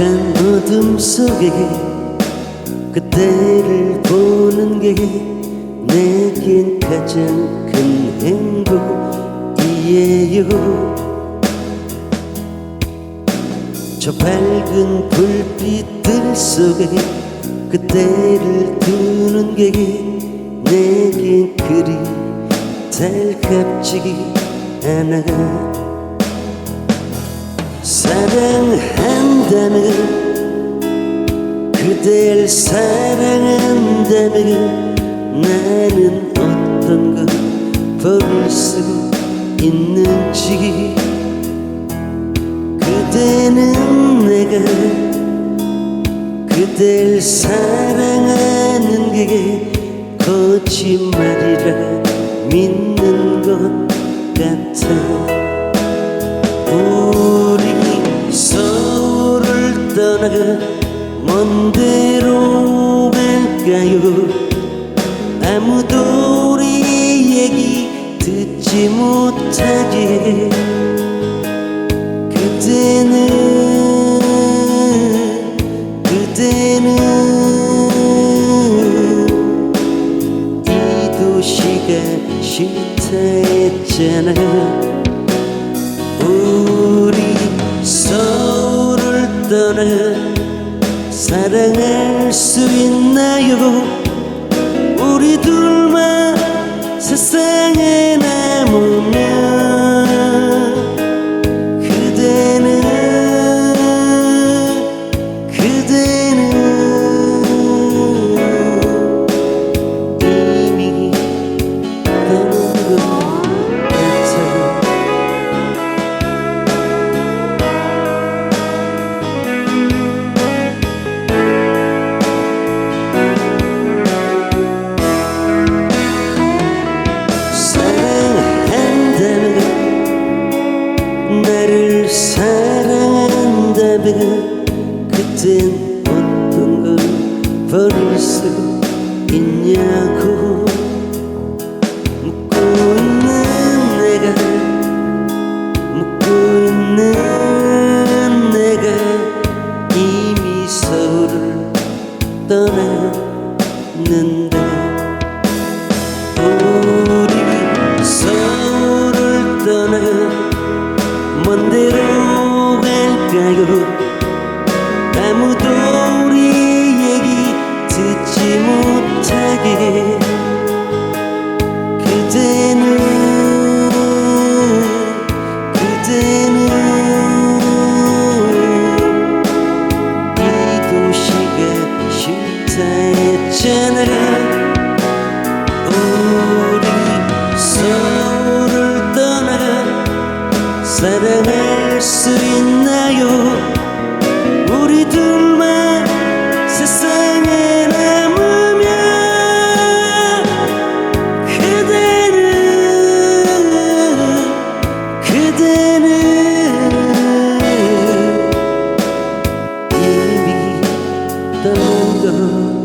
깜깜한 어둠 속에 그대를 보는 게 내겐 가장 큰 행복이에요. 저 밝은 불빛들 속에 그대를 두는 게 내겐 그리 달갑지 않아. 사랑한 다면 그댈 사랑한다면 나는 어떤 걸 버릴 수 있는지 그대는 내가 그댈 사랑하는 게 거짓말이라 믿는 것 같아 떠나가 먼 데로 갈까요? 아무도 우리 얘기 듣지 못하게. 그대는 그대는 이 도시가 싫다 했잖아 사랑할 수 있나요 나를 사랑한다면 그땐 어떤 걸 버릴 수 있냐고 묻고 있는 내가 묻고 있는 내가 이미 서울을 떠났는데 먼 데로 갈까요. 아무도 우리 얘기 듣지 못하게. 그대는 그대는 이 도시가 싫다 했잖아 사랑할 수 있나요? 우리 둘만 세상에 남으면 그대는 그대는 이미 떠난 것.